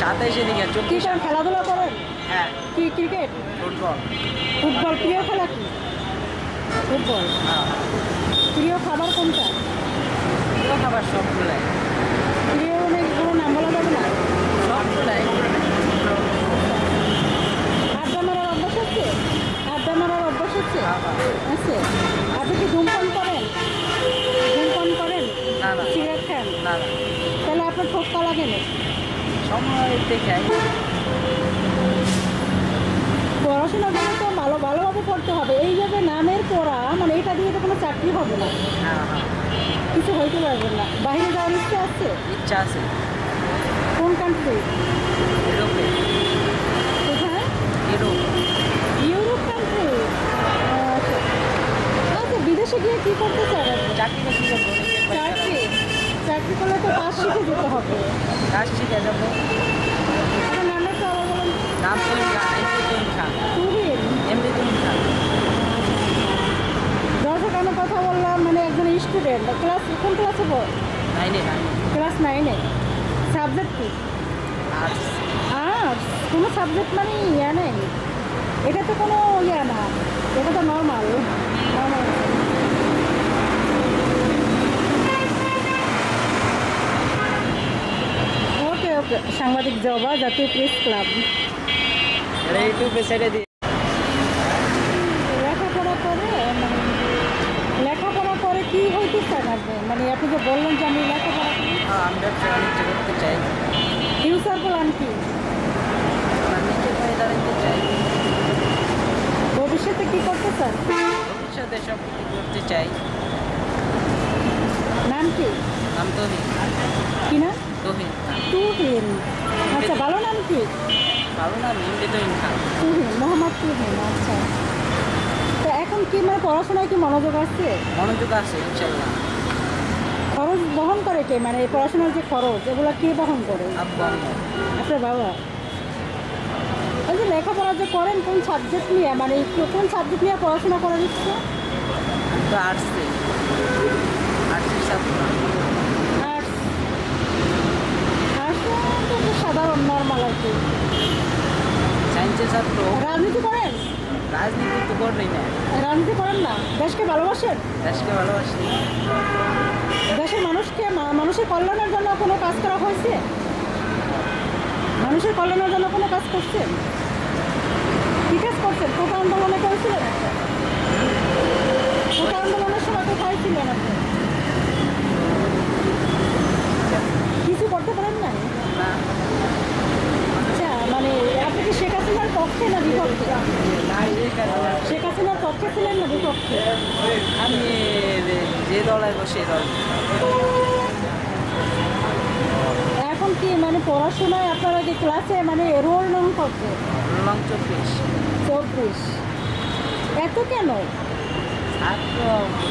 সাতাইশে দিকে কি করেন খেলাধুলা করেন? হ্যাঁ। কি ক্রিকেট? ফুটবল। ফুটবল প্রিয় খেলা কি? ফুটবল হ্যাঁ। প্রিয় খাবার কোনটা? প্রিয় খাবার সবগুলাই প্রিয় মানে কোনো নাম বলা যাবে না সবগুলাই আড্ডা মারার অভ্যাস হচ্ছে আড্ডা মারার অভ্যাস হচ্ছে হ্যাঁ, হ্যাঁ। আছে আপনি কি ধূমপান করেন ধূমপান করেন না না সিগারেট খান না না তাহলে আপনার ঠোক্কা লাগে না সময় চাই পড়াশোনা তো ভালো ভালোভাবে করতে হবে। এইভাবে নামের পড়া মানে এটা দিয়ে তো কোনো চাকরি হবে না। হ্যাঁ হ্যাঁ। কিছু হইতে পারবেন না। বাইরে যাওয়ার ইচ্ছা আছে? ইচ্ছা আছে। কোন কান্ট্রি ইউরোপে কোথায় ইউরোপ ইউরোপ কান্ট্রি আচ্ছা আচ্ছা বিদেশে গিয়ে কী করতে চান আপনি? চাকরি বাকরি করব নিজের পয়সা চাকরি চাকরি করলে তো কাজ শিখে যেতে হবে। কাজ শিখে যাব। নামটা বলেন নাম তুমিন খান এমনি খান তুহিন এমনি তুমিন খান দর্শক আমি কথা বললাম মানে একজন স্টুডেন্ট ক্লাস কোন ক্লাসে পড়? নাইনে নাইনে। ক্লাস নাইনে। সাবজেক্ট কি? আর্টস আর্টস কোনো সাবজেক্ট মানে ইয়া নেই? এটা তো কোনো ইয়া না এটা তো নর্মাল নর্মাল সাংবাদিক জবা জাতীয় প্রেস ক্লাব। লেখাপড়া করে মানে লেখাপড়া করে কি হইতে চান আপনি মানে আপনি যে বললেন যে আমি লেখাপড়া করি। হ্যাঁ, করতে চাই। ফিউচার প্ল্যান কি? ভবিষ্যতে কি করতে চান? ভবিষ্যতে সব করতে চাই। নাম তহিন। কি না তহিন। তুহিন। আচ্ছা ভালো নাম কি? ভালো নাম এমনি তহিন খান। তুহিন মোহাম্মদ তুহিন আচ্ছা। তো এখন কি মানে পড়াশোনায় কি মনোযোগ আসছে মনোযোগ আছে ইনশাল্লাহ। খরচ বহন করে কে? মানে পড়াশোনার যে খরচ এগুলো কে বহন করে? আম্মু। বাবা? ওই যে লেখাপড়া যে করেন কোন সাবজেক্ট নিয়ে? মানে কোন সাবজেক্ট নিয়ে পড়াশোনা করার ইচ্ছে আমি তো আর্টসে আর্টসের ছাত্র আর্টস আর্টস তো একটু নর্মাল আর কি। সায়েন্সের ছাত্র রাজনীতি করেন? রাজনীতি তো করবেই না। রাজনীতি করেন না? দেশকে ভালোবাসেন? দেশকে ভালোবাসি। দেশের মানুষকে মানুষের কল্যাণের জন্য কোনো কাজ করা হয়েছে? মানুষের কল্যাণের জন্য কোনো কাজ করছেন? কি কাজ করছেন? কোটা আন্দোলনে করেছিলেন? কোটা আন্দোলনের সময় কোথায় ছিলেন আপনি কিছু করতে পারেন না না আচ্ছা মানে আপনি কি শেখ হাসিনার পক্ষে না বিপক্ষে? শেখ হাসিনার পক্ষে ছিলেন না বিপক্ষে? আমি যে দলে বসে দল। এখন কি মানে পড়াশোনায় আপনারা কি ক্লাসে মানে রোল নং কত লং চব্বিশ। চব্বিশ। এত কেন?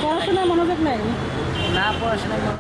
পড়াশোনায় মনোযোগ নাই? না পড়াশোনা